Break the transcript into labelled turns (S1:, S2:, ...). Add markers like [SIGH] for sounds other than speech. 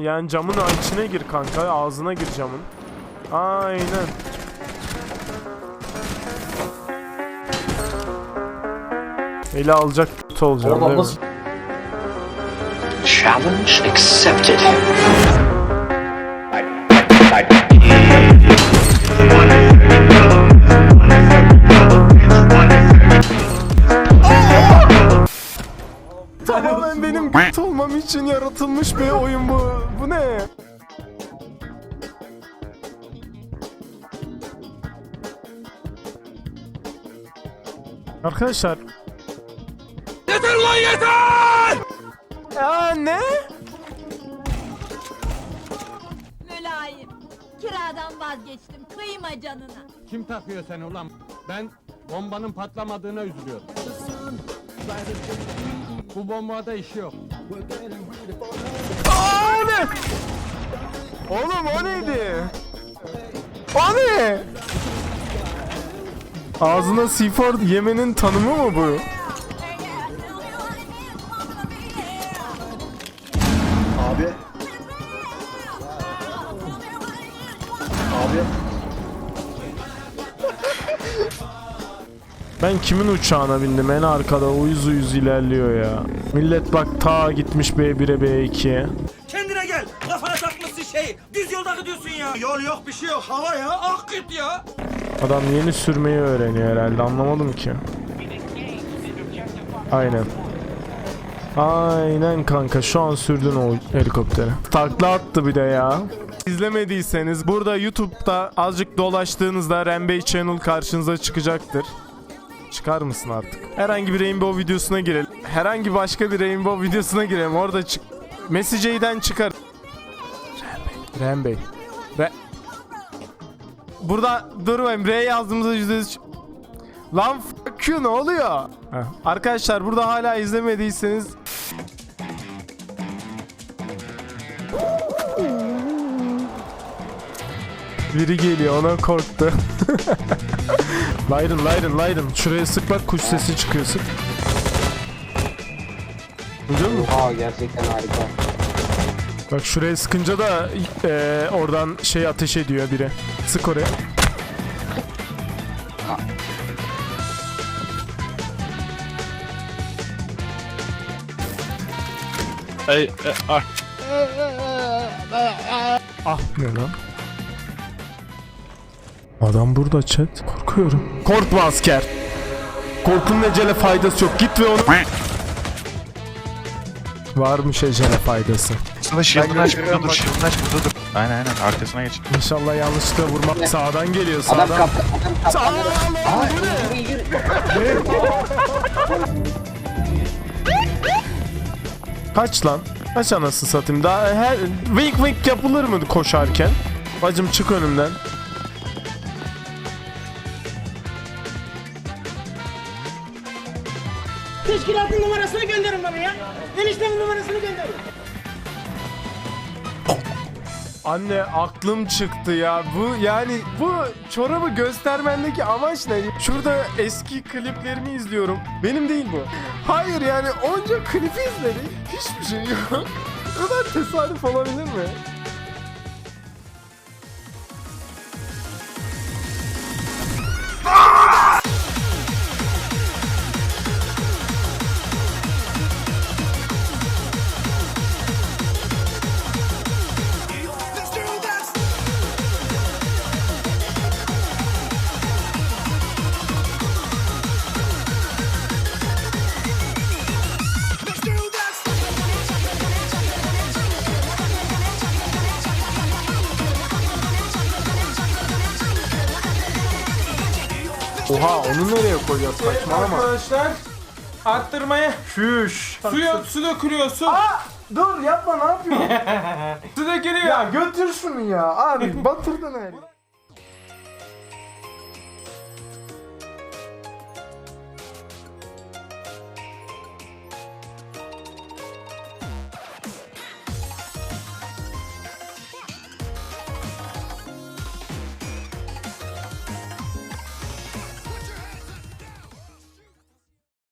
S1: Yani camın içine gir kanka. Ağzına gir camın. Aynen. Eli alacak kötü olacağım değil mi?
S2: Challenge accepted.
S1: Tamamen benim kötü olmam için yaratılmış bir oyun bu. Bu ne? Arkadaşlar. Yeter lan yeter! Ya ne?
S3: Mülayim. Kiradan vazgeçtim. Kıyma canına.
S4: Kim takıyor seni ulan? Ben bombanın patlamadığına üzülüyorum. Bu bombada işi yok.
S1: Aa, o ne? Oğlum o neydi? O ne? Ağzına C4 yemenin tanımı mı bu?
S5: Abi. Abi.
S1: Ben kimin uçağına bindim en arkada uyuz uyuz ilerliyor ya. Millet bak ta gitmiş B1'e B2'ye.
S6: Kendine gel. Kafana takmışsın şey. Düz yolda gidiyorsun ya. Yol yok bir şey yok. Hava ya. Ak git ya.
S1: Adam yeni sürmeyi öğreniyor herhalde anlamadım ki. Aynen. Aynen kanka şu an sürdün o helikopteri. Takla attı bir de ya. İzlemediyseniz burada YouTube'da azıcık dolaştığınızda Rembey Channel karşınıza çıkacaktır. Çıkar mısın artık? Herhangi bir Rainbow videosuna girelim. Herhangi başka bir Rainbow videosuna girelim. Orada çık. Message'den çıkar. Rembey. Rembey. Re Burada durmayın. R yazdığımızda yüzde yüz- Lan fuck you ne oluyor? Heh. Arkadaşlar burada hala izlemediyseniz Biri geliyor ona korktu. [LAUGHS] Lyron Lyron Lyron Şuraya sık bak kuş sesi çıkıyor sık. Duydun mu?
S5: Aa gerçekten harika.
S1: Bak şuraya sıkınca da eee, oradan şey ateş ediyor biri. Sık oraya.
S7: Ey, e, ah.
S1: Ah ne lan? Adam burada chat. Korkuyorum. Korkma asker. Korkunun ecele faydası yok. Git ve onu... Varmış ecele faydası.
S7: Sana shield'ını aç burada dur, shield'ını aç burada dur. Aynen aynen arkasına geç.
S1: İnşallah yanlışlıkla vurma. Sağdan geliyor
S5: Adam
S1: sağdan.
S5: kaptı. Adam kaptı.
S1: Sağdan lan bu ne? Kaç lan? Kaç anasını satayım? Daha her wink wink yapılır mı koşarken? Bacım çık önümden.
S8: Teşkilatın numarasını gönderin bana ya. Eniştemin numarasını gönderin.
S1: Anne aklım çıktı ya. Bu yani bu çorabı göstermendeki amaç ne? Şurada eski kliplerimi izliyorum. Benim değil bu. Hayır yani onca klipi izledik. Hiçbir şey yok. Bu kadar tesadüf olabilir mi? Oha onu nereye koyacağız? Saçmalama.
S9: Arkadaşlar arttırmaya
S1: Şüş.
S9: suya su dökülüyor su.
S1: Dur yapma ne yapıyorsun? [LAUGHS]
S9: Su dökülüyor.
S1: ya götür şunu ya. Abi batırdın her yeri.